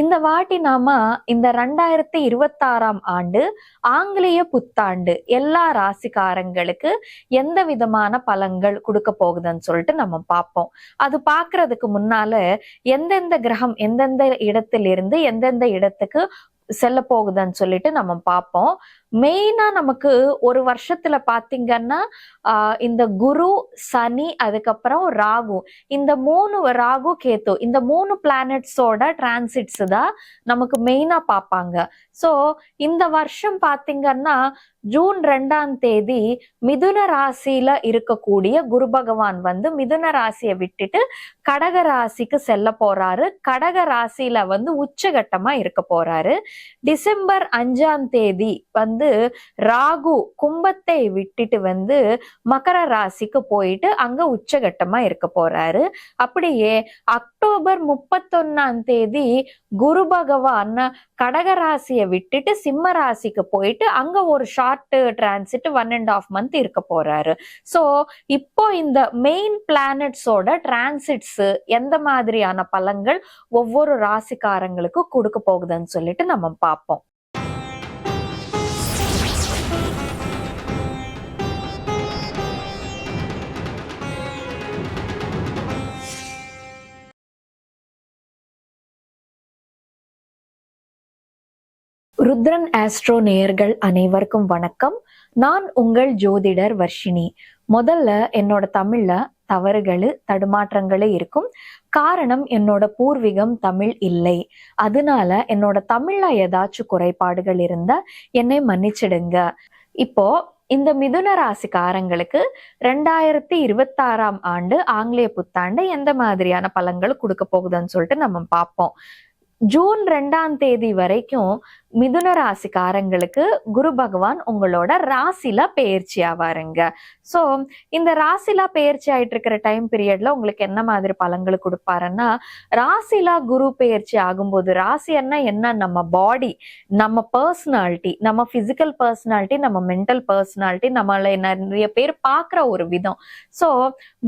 இந்த வாட்டி நாம இந்த ரெண்டாயிரத்தி இருபத்தாறாம் ஆண்டு ஆங்கிலேய புத்தாண்டு எல்லா ராசிக்காரங்களுக்கு எந்த விதமான பலன்கள் கொடுக்க போகுதுன்னு சொல்லிட்டு நம்ம பார்ப்போம். அது பாக்குறதுக்கு முன்னால எந்தெந்த கிரகம் எந்தெந்த இடத்திலிருந்து எந்தெந்த இடத்துக்கு செல்ல போகுதுன்னு சொல்லிட்டு நம்ம பார்ப்போம். மெயினா நமக்கு ஒரு வருஷத்துல பாத்தீங்கன்னா ஆஹ் இந்த குரு சனி அதுக்கப்புறம் ராகு. இந்த மூணு ராகு கேத்து. இந்த மூணு பிளானட்ஸோட டிரான்சிட்ஸ் தான் நமக்கு மெயினா பார்ப்பாங்க ஸோ இந்த வருஷம் பாத்தீங்கன்னா ஜூன் ரெண்டாம் தேதி மிதுன ராசியில இருக்கக்கூடிய குரு பகவான் வந்து மிதுன ராசியை விட்டுட்டு கடக ராசிக்கு செல்ல போறாரு. கடக ராசியில வந்து உச்சகட்டமா இருக்க போறாரு. டிசம்பர் அஞ்சாம் தேதி வந்து ராகு கும்பத்தை விட்டுட்டு வந்து மகர ராசிக்கு போயிட்டு அங்க உச்சகட்டமா இருக்க போறாரு. அப்படியே அக்டோபர் முப்பத்தொன்னாம் தேதி குரு பகவான் கடக ராசியை விட்டுட்டு சிம்ம ராசிக்கு போயிட்டு அங்க ஒரு short transit one and half month இருக்க போறாரு. ஸோ இப்போ இந்த மெயின் பிளானட்ஸோட டிரான்சிட்ஸ் எந்த மாதிரியான பலன்கள் ஒவ்வொரு ராசிக்காரங்களுக்கு கொடுக்க போகுதுன்னு சொல்லிட்டு நம்ம பார்ப்போம். ருத்ரன் ஆஸ்ட்ரோ நேயர்கள் அனைவருக்கும் வணக்கம். நான் உங்கள் ஜோதிடர் வர்ஷினி. முதல்ல என்னோட தமிழ்ல தவறுகள் தடுமாற்றங்களே இருக்கும். காரணம் என்னோட பூர்வீகம் தமிழ் இல்லை. அதனால என்னோட தமிழ்ல ஏதாச்சும் குறைபாடுகள் இருந்தா என்னை மன்னிச்சிடுங்க. இப்போ இந்த மிதுன ராசிக்காரங்களுக்கு ரெண்டாயிரத்தி இருபத்தாறாம் ஆண்டு ஆங்கிலேய புத்தாண்டு எந்த மாதிரியான பலன்கள் கொடுக்க போகுதுன்னு சொல்லிட்டு நம்ம பார்ப்போம். ஜூன் ரெண்டாம் தேதி வரைக்கும் மிதுன ராசிக்காரங்களுக்கு குரு பகவான் உங்களோட ராசில பெயர்ச்சி ஆவாருங்க. ஸோ இந்த ராசிலா பெயர்ச்சி ஆயிட்டு இருக்கிற டைம் பீரியட்ல உங்களுக்கு என்ன மாதிரி பலன்கள் கொடுப்பாருன்னா ராசிலா குரு பயிற்சி ஆகும்போது ராசின்னா என்ன? நம்ம பாடி நம்ம பர்சனாலிட்டி நம்ம பிசிக்கல் பர்சனாலிட்டி நம்ம மென்டல் பர்சனாலிட்டி நம்மளை நிறைய பேர் பார்க்குற ஒரு விதம். ஸோ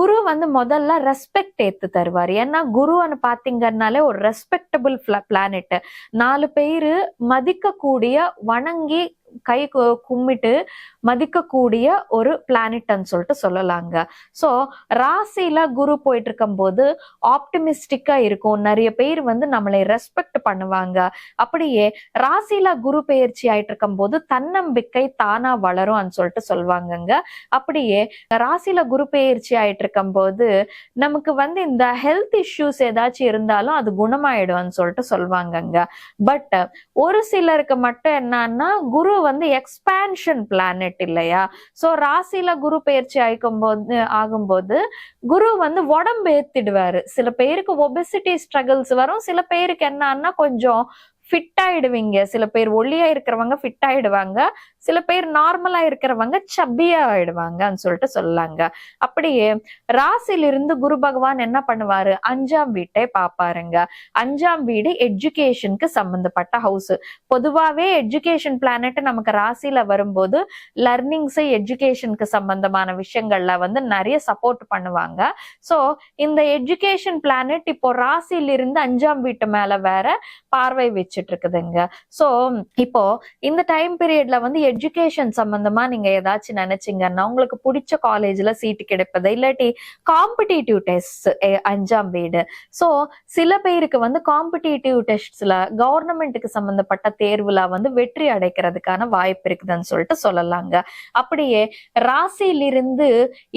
குரு வந்து முதல்ல ரெஸ்பெக்ட் ஏத்து தருவார். ஏன்னா குருன்னு பார்த்தீங்கன்னாலே ஒரு ரெஸ்பெக்டபிள் பிளானெட் நாலு பேரு மதிக்கக்கூடிய வணங்கி கை கும்மிட்டு மதிக்கக்கூடிய ஒரு பிளானட்னு சொல்லிட்டு சொல்லலாங்க. ஸோ ராசியில குரு போயிட்டு இருக்கும்போது ஆப்டிமிஸ்டிக்கா இருக்கும். நிறைய பேர் வந்து நம்மளை ரெஸ்பெக்ட் பண்ணுவாங்க. அப்படியே ராசியில குரு பெயர்ச்சி ஆயிட்டு இருக்கும்போது தன்னம்பிக்கை தானா வளரும்னு சொல்லிட்டு சொல்லுவாங்கங்க. அப்படியே ராசியில குரு பெயர்ச்சி ஆயிட்டு இருக்கும்போது நமக்கு வந்து இந்த ஹெல்த் இஷ்யூஸ் ஏதாச்சும் இருந்தாலும் அது குணமாயிடும்னு சொல்லிட்டு சொல்லுவாங்கங்க. பட் ஒரு சிலருக்கு மட்டும் என்னன்னா குரு வந்து வந்து எக்ஸ்பேன்ஷன் பிளானட் இல்லையா? சோ ராசியில குரு பயிற்சி ஆயிக்கும்போது ஆகும்போது குரு வந்து உடம்பு ஏத்திடுவாரு. சில பேருக்கு ஒபெசிட்டி ஸ்ட்ரகிள்ஸ் வரும். சில பேருக்கு என்னன்னா கொஞ்சம் ஃபிட் ஆயிடுவீங்க. சில பேர் ஒல்லியா இருக்கிறவங்க ஃபிட் ஆயிடுவாங்க. சில பேர் நார்மலா இருக்கிறவங்க சப்பியா ஆயிடுவாங்கன்னு சொல்லிட்டு சொல்லாங்க. அப்படியே ராசிலிருந்து குரு பகவான் என்ன பண்ணுவாரு? அஞ்சாம் வீட்டை பாப்பாருங்க அஞ்சாம் வீடு எஜுகேஷனுக்கு சம்பந்தப்பட்ட ஹவுஸ் பொதுவாவே எஜுகேஷன் பிளானட் நமக்கு ராசியில வரும்போது லர்னிங்ஸ் எஜுகேஷனுக்கு சம்பந்தமான விஷயங்கள்ல வந்து நிறைய சப்போர்ட் பண்ணுவாங்க. சோ இந்த எஜுகேஷன் பிளானட் இப்போ ராசியிலிருந்து அஞ்சாம் வீட்டு மேல வேற பார்வை வச்சு வச்சுட்டு இருக்குதுங்க சோ இப்போ இந்த டைம் பீரியட்ல வந்து எஜுகேஷன் சம்பந்தமா நீங்க ஏதாச்சும் நினைச்சீங்கன்னா உங்களுக்கு பிடிச்ச காலேஜ்ல சீட்டு கிடைப்பது இல்லாட்டி காம்படிட்டிவ் டெஸ்ட் அஞ்சாம் வீடு. சோ சில பேருக்கு வந்து காம்படிட்டிவ் டெஸ்ட்ஸ்ல கவர்மெண்ட்டுக்கு சம்பந்தப்பட்ட தேர்வுல வந்து வெற்றி அடைக்கிறதுக்கான வாய்ப்பு இருக்குதுன்னு சொல்லிட்டு சொல்லலாங்க. அப்படியே ராசியிலிருந்து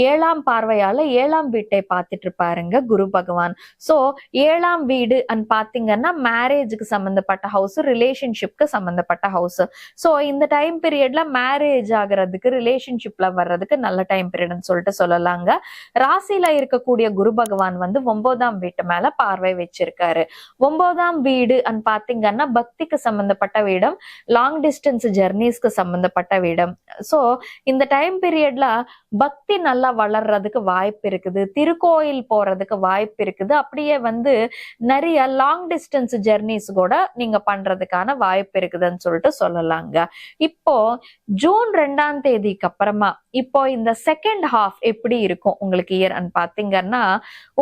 ஏழாம் பார்வையால ஏழாம் வீட்டை பார்த்துட்டு இருப்பாருங்க குரு பகவான். சோ ஏழாம் வீடு அண்ட் பாத்தீங்கன்னா மேரேஜுக்கு சம்பந்தப்பட்ட ஹவுஸ் ரிலேஷன்ஷிப்க்கு சம்பந்தப்பட்ட ஹவுஸ் சோ இந்த டைம் பீரியட்ல மேரேஜ் ஆகுறதுக்கு ரிலேஷன்ஷிப்ல வர்றதுக்கு நல்ல டைம் பீரியட்னு சொல்லிட்டு சொல்லலாங்க. ராசியில இருக்கக்கூடிய குரு பகவான் வந்து ஒன்பதாம் வீட்டு மேல பார்வை வச்சிருக்காரு. ஒன்பதாம் வீடு அண்ட் பாத்தீங்கன்னா பக்திக்கு சம்பந்தப்பட்ட வீடம் லாங் டிஸ்டன்ஸ் ஜெர்னிஸ்க்கு சம்பந்தப்பட்ட வீடம். சோ இந்த டைம் பீரியட்ல பக்தி நல்லா வளர்றதுக்கு வாய்ப்பு இருக்குது. திருக்கோயில் போறதுக்கு வாய்ப்பு இருக்குது. அப்படியே வந்து நிறைய லாங் டிஸ்டன்ஸ் ஜெர்னிஸ் கூட நீங்க நீங்க பண்றதுக்கான வாய்ப்பு இருக்குதுன்னு சொல்லிட்டு சொல்லலாங்க. இப்போ ஜூன் ரெண்டாம் தேதிக்கு அப்புறமா இப்போ இந்த செகண்ட் ஹாஃப் எப்படி இருக்கும் உங்களுக்கு இயர் பாத்தீங்கன்னா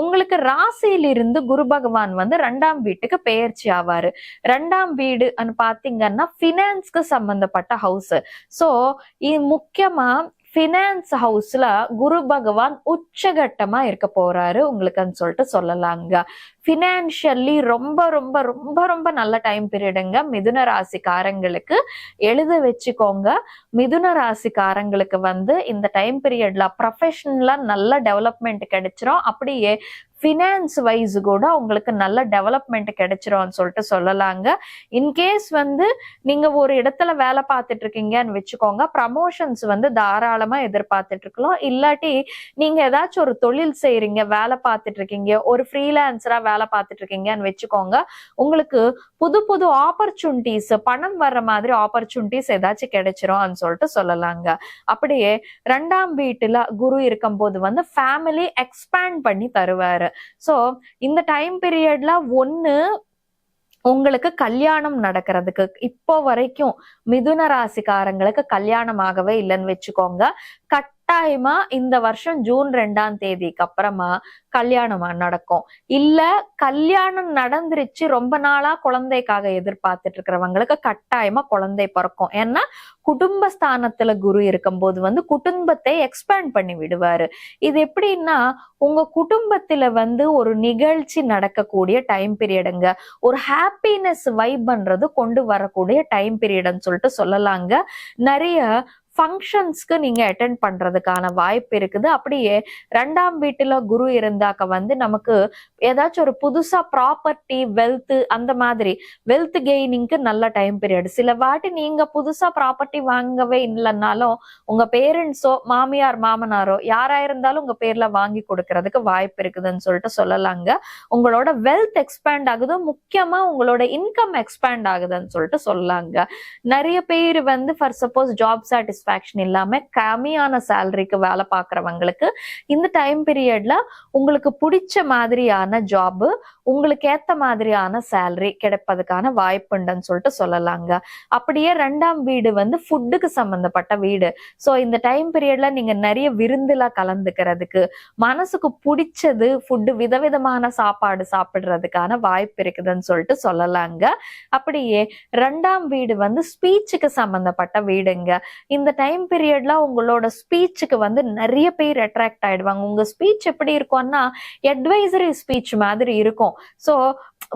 உங்களுக்கு ராசியிலிருந்து குரு பகவான் வந்து ரெண்டாம் வீட்டுக்கு பெயர்ச்சி ஆவாரு. ரெண்டாம் வீடு பாத்தீங்கன்னா பினான்ஸ்க்கு சம்பந்தப்பட்ட ஹவுஸ் சோ இது முக்கியமா ஃபினான்ஸ் ஹவுஸ்ல குரு பகவான் உச்சகட்டமா இருக்க போறாரு. உங்களுக்குன்னு சொல்லிட்டு சொல்லலாங்க. ஃபினான்ஷியல்லி ரொம்ப ரொம்ப ரொம்ப ரொம்ப நல்ல டைம் பீரியடுங்க மிதுன ராசிக்காரங்களுக்கு எழுத வச்சுக்கோங்க. மிதுன ராசிக்காரங்களுக்கு வந்து இந்த டைம் பீரியட்ல ப்ரொஃபஷனலா நல்ல டெவலப்மெண்ட் கிடைச்சிரும். அப்படியே ஃபினான்ஸ் வைஸ் கூட உங்களுக்கு நல்ல டெவலப்மெண்ட் கிடைச்சிரும்னு சொல்லிட்டு சொல்லலாங்க. இன்கேஸ் வந்து நீங்க ஒரு இடத்துல வேலை பார்த்துட்டு இருக்கீங்கன்னு வச்சுக்கோங்க ப்ரமோஷன்ஸ் வந்து தாராளமா எதிர்பார்த்துட்டு இருக்கலாம் இல்லாட்டி நீங்க ஏதாச்சும் ஒரு தொழில் செய்யறீங்க வேலை பார்த்துட்டு இருக்கீங்க ஒரு ஃப்ரீலான்சரா வேலை பார்த்துட்டு இருக்கீங்கன்னு வச்சுக்கோங்க உங்களுக்கு புது புது ஆப்பர்ச்சுனிட்டிஸ் பணம் வர்ற மாதிரி ஆப்பர்ச்சுனிட்டிஸ் ஏதாச்சும் கிடைச்சிரும் சொல்லிட்டு சொல்லலாங்க. அப்படியே ரெண்டாம் வீட்டுல குரு இருக்கும்போது வந்து ஃபேமிலி எக்ஸ்பேண்ட் பண்ணி தருவாரு. சோ இந்த டைம் பீரியட்ல ஒண்ணு உங்களுக்கு கல்யாணம் நடக்கிறதுக்கு இப்போ வரைக்கும் மிதுன ராசிக்காரங்களுக்கு கல்யாணம் ஆகவே இல்லைன்னு வச்சுக்கோங்க. கட்டாயமா இந்த வருஷம் ஜூன் ரெண்டாம் தேதிக்கு அப்புறமா கல்யாணமா நடக்கும். இல்ல கல்யாணம் நடந்துருச்சு ரொம்ப நாளா குழந்தைக்காக எதிர்பார்த்துட்டு இருக்கிறவங்களுக்கு கட்டாயமா குழந்தை பிறக்கும். ஏன்னா குடும்பஸ்தானத்துல குரு இருக்கும்போது வந்து குடும்பத்தை எக்ஸ்பேண்ட் பண்ணி விடுவாரு. இது எப்படின்னா உங்க குடும்பத்துல வந்து ஒரு நிகழ்ச்சி நடக்கக்கூடிய டைம் பீரியடுங்க ஒரு ஹாப்பினஸ் வைப் பண்றது கொண்டு வரக்கூடிய டைம் பீரியட்னு சொல்லிட்டு சொல்லலாங்க. நிறைய ஃபங்க்ஷன்ஸ்க்கு நீங்க அட்டென்ட் பண்றதுக்கான வாய்ப்பு இருக்குது. அப்படியே ரெண்டாம் வீட்டுல குரு இருந்தாக்க வந்து நமக்கு ஏதாச்சும் ஒரு புதுசா ப்ராப்பர்ட்டி வெல்த் அந்த மாதிரி வெல்த் கெய்னிங்க்கு நல்ல டைம் பீரியட் சில வாட்டி நீங்க புதுசா ப்ராப்பர்ட்டி வாங்கவே இல்லைன்னாலும் உங்க பேரண்ட்ஸோ மாமியார் மாமனாரோ யாரா இருந்தாலும் உங்க பேர்ல வாங்கி கொடுக்கறதுக்கு வாய்ப்பு இருக்குதுன்னு சொல்லிட்டு சொல்லலாங்க. உங்களோட வெல்த் எக்ஸ்பேண்ட் ஆகுது. முக்கியமா உங்களோட இன்கம் எக்ஸ்பேண்ட் ஆகுதுன்னு சொல்லிட்டு சொல்லலாங்க. நிறைய பேர் வந்து for suppose job satis satisfaction இல்லாம கம்மியான சேலரிக்கு வேலை பார்க்குறவங்களுக்கு இந்த டைம் பீரியட்ல உங்களுக்கு பிடிச்ச மாதிரியான ஜாபு உங்களுக்கு ஏத்த மாதிரியான சேலரி கிடைப்பதுக்கான வாய்ப்புண்டுன்னு சொல்லிட்டு சொல்லலாங்க. அப்படியே ரெண்டாம் வீடு வந்து ஃபுட்டுக்கு சம்பந்தப்பட்ட வீடு. ஸோ இந்த டைம் பீரியட்ல நீங்க நிறைய விருந்துல கலந்துக்கிறதுக்கு மனசுக்கு பிடிச்சது ஃபுட்டு விதவிதமான சாப்பாடு சாப்பிடுறதுக்கான வாய்ப்பு இருக்குதுன்னு சொல்லிட்டு சொல்லலாங்க. அப்படியே ரெண்டாம் வீடு வந்து ஸ்பீச்சுக்கு சம்பந்தப்பட்ட வீடுங்க. இந்த டைம் பீரியட்ல உங்களோட ஸ்பீச்சுக்கு வந்து நிறைய பேர் அட்ராக்ட் ஆயிடுவாங்க. உங்க ஸ்பீச் எப்படி இருக்கும்னா அட்வைசரி ஸ்பீச் மாதிரி இருக்கும். ஸோ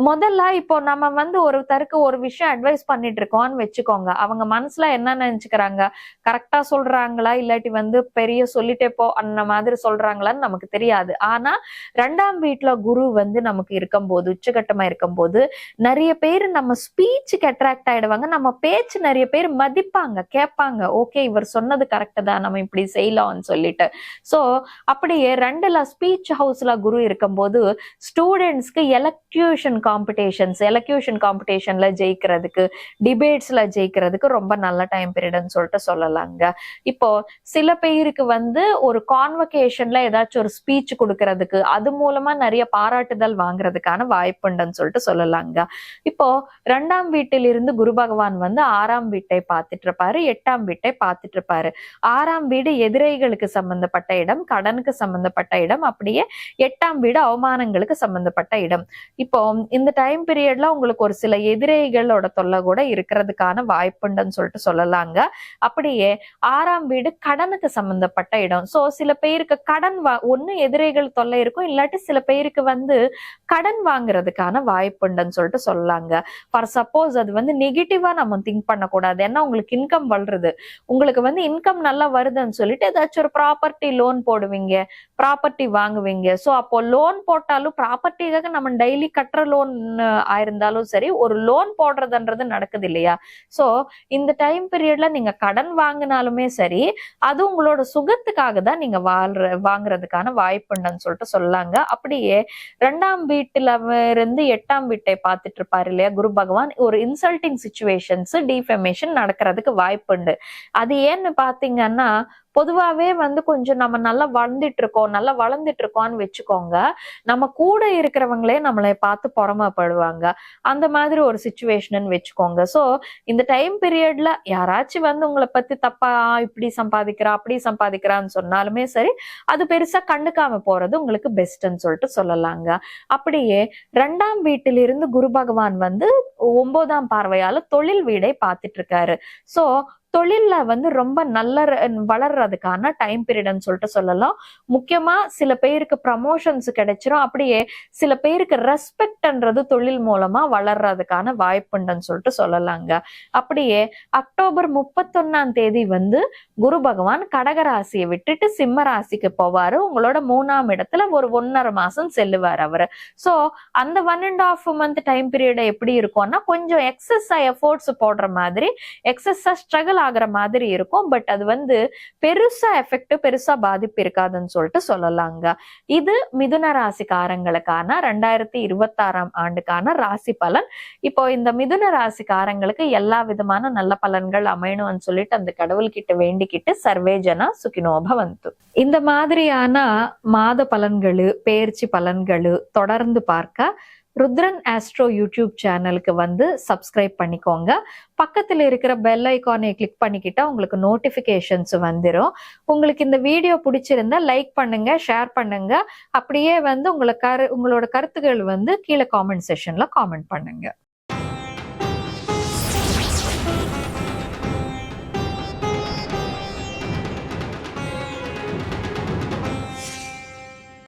முதல்ல இப்போ நம்ம வந்து ஒருத்தருக்கு ஒரு விஷயம் அட்வைஸ் பண்ணிட்டு இருக்கோம்னு வச்சுக்கோங்க. அவங்க மனசுல என்ன நினைச்சுக்கிறாங்க? கரெக்டா சொல்றாங்களா? இல்லாட்டி வந்து பெரிய சொல்லிட்டே போ அந்த மாதிரி சொல்றாங்களான்னு நமக்கு தெரியாது. ஆனா ரெண்டாம் வீட்டுல குரு வந்து நமக்கு இருக்கும்போது உச்சகட்டமா இருக்கும்போது நிறைய பேர் நம்ம ஸ்பீச்சுக்கு அட்ராக்ட் ஆயிடுவாங்க. நம்ம பேச்சு நிறைய பேர் மதிப்பாங்க கேட்பாங்க. ஓகே இவர் சொன்னது கரெக்ட் தான் நம்ம இப்படி செய்யலாம்னு சொல்லிட்டு. ஸோ அப்படியே ரெண்டுல ஸ்பீச் ஹவுஸ்ல குரு இருக்கும்போது ஸ்டூடெண்ட்ஸ்க்கு எலக்யூஷன் காம்படிஷன்ஸ் எலக்யூஷன் காம்படிஷன்ல ஜெயிக்கிறதுக்கு டிபேட்ஸ்ல ஜெயிக்கிறதுக்கு ரொம்ப நல்ல டைம் பீரியட்னு சொல்லிட்டு சொல்லலாங்க. இப்போ சில பேருக்கு வந்து ஒரு கான்வகேஷன்ல ஏதாச்சும் ஒரு ஸ்பீச் கொடுக்கறதுக்கு அது மூலமா நிறைய பாராட்டுதல் வாங்குறதுக்கான வாய்ப்புண்டுன்னு சொல்லிட்டு சொல்லலாங்க. இப்போ ரெண்டாம் வீட்டிலிருந்து குரு பகவான் வந்து ஆறாம் வீட்டை பார்த்துட்டு இருப்பாரு எட்டாம் வீட்டை பார்த்து பார்த்துட்டு இருப்பாரு ஆறாம் வீடு எதிரைகளுக்கு சம்பந்தப்பட்ட இடம் கடனுக்கு சம்பந்தப்பட்ட இடம் அப்படியே எட்டாம் வீடு அவமானங்களுக்கு சம்பந்தப்பட்ட இடம். இப்போ இந்த டைம் பீரியட்ல உங்களுக்கு ஒரு சில எதிரைகளோட தொல்லை கூட இருக்கிறதுக்கான வாய்ப்புண்டுன்னு சொல்லிட்டு சொல்லலாங்க. அப்படியே ஆறாம் வீடு கடனுக்கு சம்பந்தப்பட்ட இடம். சோ சில பேருக்கு கடன் வா ஒண்ணு எதிரிகள் தொல்லை இருக்கும் இல்லாட்டி சில பேருக்கு வந்து கடன் வாங்குறதுக்கான வாய்ப்புண்டுன்னு சொல்லிட்டு சொல்லலாங்க. ஃபார் சப்போஸ் அது வந்து நெகட்டிவா நம்ம திங்க் பண்ணக்கூடாது. ஏன்னா உங்களுக்கு இன்கம் வளருது. உங்களுக்கு வந்து இன்கம் நல்லா வருதுன்னு சொல்லிட்டு ஏதாச்சும் ஒரு ப்ராப்பர்ட்டி லோன் போடுவீங்க ப்ராப்பர்ட்டி வாங்குவீங்க. ஸோ அப்போ லோன் போட்டாலும் ப்ராப்பர்ட்டிக்காக நம்ம டெய்லி கட்டுற லோன் ஆயிருந்தாலும் சரி ஒரு லோன் போடுறதுன்றது நடக்குது இல்லையா? ஸோ இந்த டைம் பீரியட்ல நீங்க கடன் வாங்கினாலுமே சரி அது உங்களோட சுகத்துக்காக தான் நீங்க வாழ்ற வாங்குறதுக்கான வாய்ப்புண்டுன்னு சொல்லிட்டு சொல்லாங்க. அப்படியே ரெண்டாம் வீட்டுல இருந்து எட்டாம் வீட்டை பார்த்துட்டு இருப்பாரு இல்லையா? குரு பகவான் ஒரு இன்சல்டிங் சுச்சுவேஷன்ஸ் டிஃபமேஷன் நடக்கிறதுக்கு வாய்ப்புண்டு அது ஏன்னு பாத்தீங்கன்னா பொதுவாவே வந்து கொஞ்சம் நம்ம நல்லா வளர்ந்துட்டு இருக்கோம் நல்லா வளர்ந்துட்டு இருக்கோம்னு வச்சுக்கோங்க. நம்ம கூட இருக்கிறவங்களே நம்மளை பார்த்து பொறாமப்படுவாங்க. அந்த மாதிரி ஒரு சுச்சுவேஷன் வச்சுக்கோங்க. ஸோ இந்த டைம் பீரியட்ல யாராச்சும் வந்து உங்களை பத்தி தப்பா இப்படி சம்பாதிக்கிறா அப்படி சம்பாதிக்கிறான்னு சொன்னாலுமே சரி அது பெருசா கண்டுக்காம போறது உங்களுக்கு பெஸ்ட்ன்னு சொல்லிட்டு சொல்லலாங்க. அப்படியே ரெண்டாம் வீட்டிலிருந்து குரு பகவான் வந்து ஒன்பதாம் பார்வையால தொழில் வீடை பார்த்துட்டு இருக்காரு. சோ தொழில்ல வந்து ரொம்ப நல்ல வளர்றதுக்கான டைம் பீரியட்னு சொல்லிட்டு சொல்லலாம். முக்கியமா சில பேருக்கு ப்ரமோஷன்ஸ் கிடைச்சிரும். அப்படியே சில பேருக்கு ரெஸ்பெக்ட்ன்றது தொழில் மூலமா வளர்றதுக்கான வாய்ப்புண்டுன்னு சொல்லிட்டு சொல்லலாங்க. அப்படியே அக்டோபர் முப்பத்தொன்னாம் தேதி வந்து குரு பகவான் கடகராசியை விட்டுட்டு சிம்ம ராசிக்கு போவாரு. உங்களோட மூணாம் இடத்துல ஒரு ஒன்னரை மாசம் செல்லுவார் அவரு. சோ அந்த one and half month time period எப்படி இருக்கும்னா கொஞ்சம் எக்ஸஸ் எஃபோர்ட்ஸ் போடுற மாதிரி எக்ஸஸா ஸ்ட்ரகிள் ஆகிற மாதிரி இருக்கும். பட் அது வந்து பெருசா எஃபெக்ட் பெருசா பாதிப்பு இருக்காதுன்னு சொல்லிட்டு சொல்லலாங்க. இது மிதுன ராசிக்காரங்களுக்கான ரெண்டாயிரத்தி இருபத்தாறாம் ஆண்டுக்கான ராசி பலன். இப்போ இந்த மிதுன ராசிக்காரங்களுக்கு எல்லா விதமான நல்ல பலன்கள் அமையணும்னு சொல்லிட்டு அந்த கடவுள்கிட்ட வேண்டிக்கிட்டு சர்வேஜனா சுகினோபவந்து இந்த மாதிரியான மாத பலன்களு பேர்ச்சி பலன்கள் தொடர்ந்து பார்க்க ருத்ரன் ஆஸ்ட்ரோ யூடியூப் சேனலுக்கு வந்து சப்ஸ்கிரைப் பண்ணிக்கோங்க. பக்கத்தில் இருக்கிற பெல் ஐக்கானை கிளிக் பண்ணிக்கிட்டா உங்களுக்கு நோட்டிஃபிகேஷன்ஸ் வந்துடும் உங்களுக்கு இந்த வீடியோ பிடிச்சிருந்தா லைக் பண்ணுங்க ஷேர் பண்ணுங்க. அப்படியே வந்து உங்களை கரு உங்களோட கருத்துக்கள் வந்து கீழே காமெண்ட் செஷன்ல காமெண்ட் பண்ணுங்க.